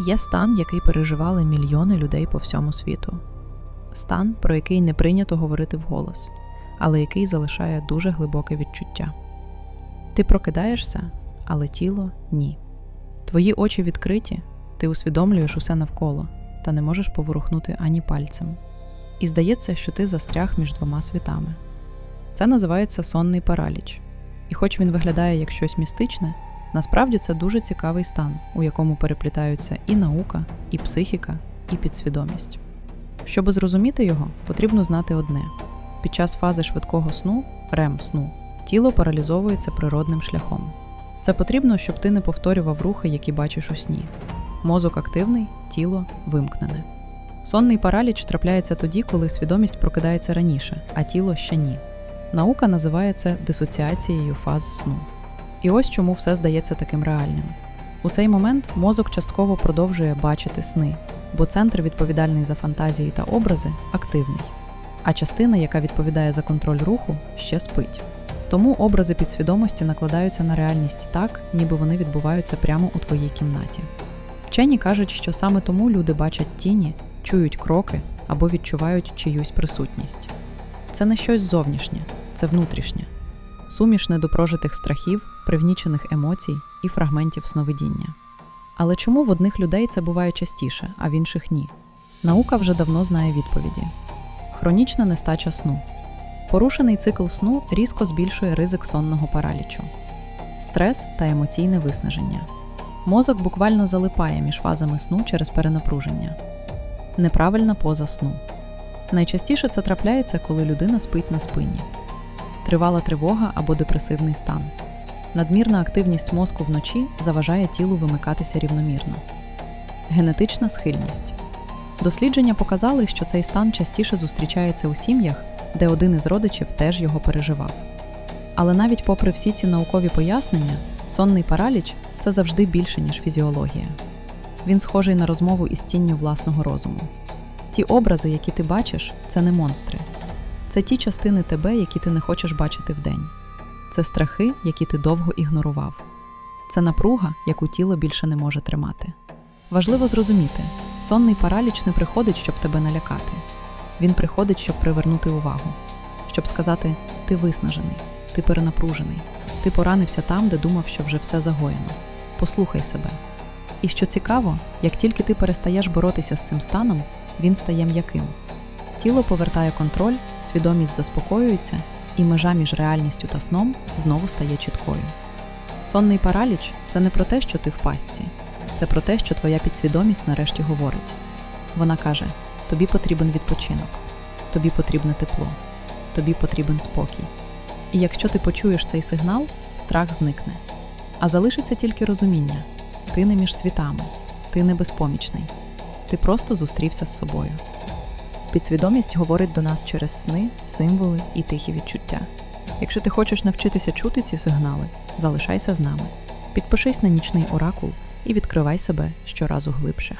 Є стан, який переживали мільйони людей по всьому світу. Стан, про який не прийнято говорити вголос, але який залишає дуже глибоке відчуття. Ти прокидаєшся, але тіло ні. Твої очі відкриті, ти усвідомлюєш усе навколо та не можеш поворухнути ані пальцем. І здається, що ти застряг між двома світами. Це називається сонний параліч. І хоч він виглядає як щось містичне, насправді це дуже цікавий стан, у якому переплітаються і наука, і психіка, і підсвідомість. Щоби зрозуміти його, потрібно знати одне: під час фази швидкого сну, рем сну, тіло паралізовується природним шляхом. Це потрібно, щоб ти не повторював рухи, які бачиш у сні. Мозок активний, тіло вимкнене. Сонний параліч трапляється тоді, коли свідомість прокидається раніше, а тіло ще ні. Наука називає це дисоціацією фаз сну. І ось чому все здається таким реальним. У цей момент мозок частково продовжує бачити сни, бо центр, відповідальний за фантазії та образи, активний, а частина, яка відповідає за контроль руху, ще спить. Тому образи підсвідомості накладаються на реальність так, ніби вони відбуваються прямо у твоїй кімнаті. Вчені кажуть, що саме тому люди бачать тіні, чують кроки або відчувають чиюсь присутність. Це не щось зовнішнє, це внутрішнє, суміш недопрожитих страхів, привнічених емоцій і фрагментів сновидіння. Але чому в одних людей це буває частіше, а в інших ні? Наука вже давно знає відповіді: хронічна нестача сну. Порушений цикл сну різко збільшує ризик сонного паралічу, стрес та емоційне виснаження. Мозок буквально залипає між фазами сну через перенапруження, неправильна поза сну. Найчастіше це трапляється, коли людина спить на спині, тривала тривога або депресивний стан. Надмірна активність мозку вночі заважає тілу вимикатися рівномірно. Генетична схильність. Дослідження показали, що цей стан частіше зустрічається у сім'ях, де один із родичів теж його переживав. Але навіть попри всі ці наукові пояснення, сонний параліч це завжди більше, ніж фізіологія. Він схожий на розмову із тінню власного розуму. Ті образи, які ти бачиш, це не монстри. Це ті частини тебе, які ти не хочеш бачити вдень. Це страхи, які ти довго ігнорував. Це напруга, яку тіло більше не може тримати. Важливо зрозуміти, сонний параліч не приходить, щоб тебе налякати. Він приходить, щоб привернути увагу, щоб сказати: ти виснажений, ти перенапружений, ти поранився там, де думав, що вже все загоєно. Послухай себе. І що цікаво, як тільки ти перестаєш боротися з цим станом, він стає м'яким. Тіло повертає контроль, свідомість заспокоюється, і межа між реальністю та сном знову стає чіткою. Сонний параліч це не про те, що ти в пастці, це про те, що твоя підсвідомість нарешті говорить. Вона каже: тобі потрібен відпочинок, тобі потрібне тепло, тобі потрібен спокій. І якщо ти почуєш цей сигнал, страх зникне. А залишиться тільки розуміння: ти не між світами, ти не безпомічний, ти просто зустрівся з собою. Підсвідомість говорить до нас через сни, символи і тихі відчуття. Якщо ти хочеш навчитися чути ці сигнали, залишайся з нами. Підпишись на нічний оракул і відкривай себе щоразу глибше.